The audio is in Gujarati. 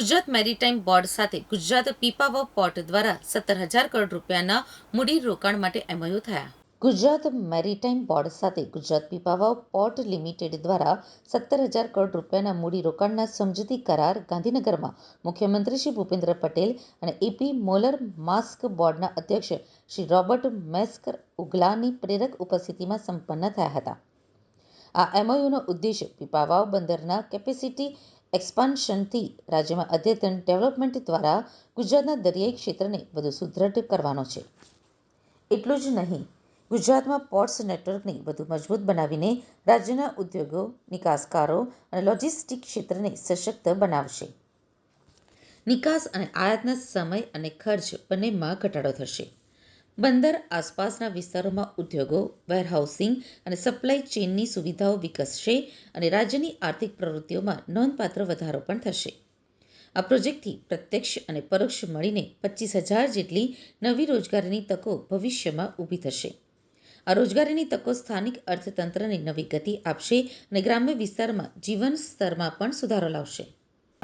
ગુજરાત મેરીટાઈમ બોર્ડ સાથે ગુજરાત પીપાવાવ પોર્ટ દ્વારા સત્તર હજાર કરોડ રૂપિયાના મૂડીરોકાણ માટે એમઓયુ થયા. ગુજરાત મેરીટાઈમ બોર્ડ સાથે ગુજરાત પીપાવાવ પોર્ટ લિમિટેડ દ્વારા સત્તર હજાર કરોડ રૂપિયાના મૂડીરોકાણના સમજૂતી કરાર ગાંધીનગરમાં મુખ્યમંત્રી શ્રી ભૂપેન્દ્ર પટેલ અને એપી મોલર માસ્ક બોર્ડના અધ્યક્ષ શ્રી રોબર્ટ મેસ્કર ઉગલાની પ્રેરક ઉપસ્થિતિમાં સંપન્ન થયા હતા. આ એમઓયુનો ઉદ્દેશ પીપાવાવ બંદરના કેપેસિટી એક્સપાન્શનથી રાજ્યમાં અદ્યતન ડેવલપમેન્ટ દ્વારા ગુજરાતના દરિયાઈ ક્ષેત્રને વધુ સુદૃઢ કરવાનો છે. એટલું જ નહીં, ગુજરાતમાં પોર્ટ્સ નેટવર્કને વધુ મજબૂત બનાવીને રાજ્યના ઉદ્યોગો, નિકાસકારો અને લોજિસ્ટિક ક્ષેત્રને સશક્ત બનાવશે. નિકાસ અને આયાતના સમય અને ખર્ચ બંનેમાં ઘટાડો થશે. બંદર આસપાસના વિસ્તારોમાં ઉદ્યોગો વેરહાઉસિંગ અને સપ્લાય ચેઇનની સુવિધાઓ વિકસશે અને રાજ્યની આર્થિક પ્રવૃત્તિઓમાં નોંધપાત્ર વધારો પણ થશે. આ પ્રોજેક્ટથી પ્રત્યક્ષ અને પરોક્ષ મળીને પચીસ હજાર જેટલી નવી રોજગારીની તકો ભવિષ્યમાં ઊભી થશે. આ રોજગારીની તકો સ્થાનિક અર્થતંત્રને નવી ગતિ આપશે અને ગ્રામ્ય વિસ્તારમાં જીવન સ્તરમાં પણ સુધારો લાવશે.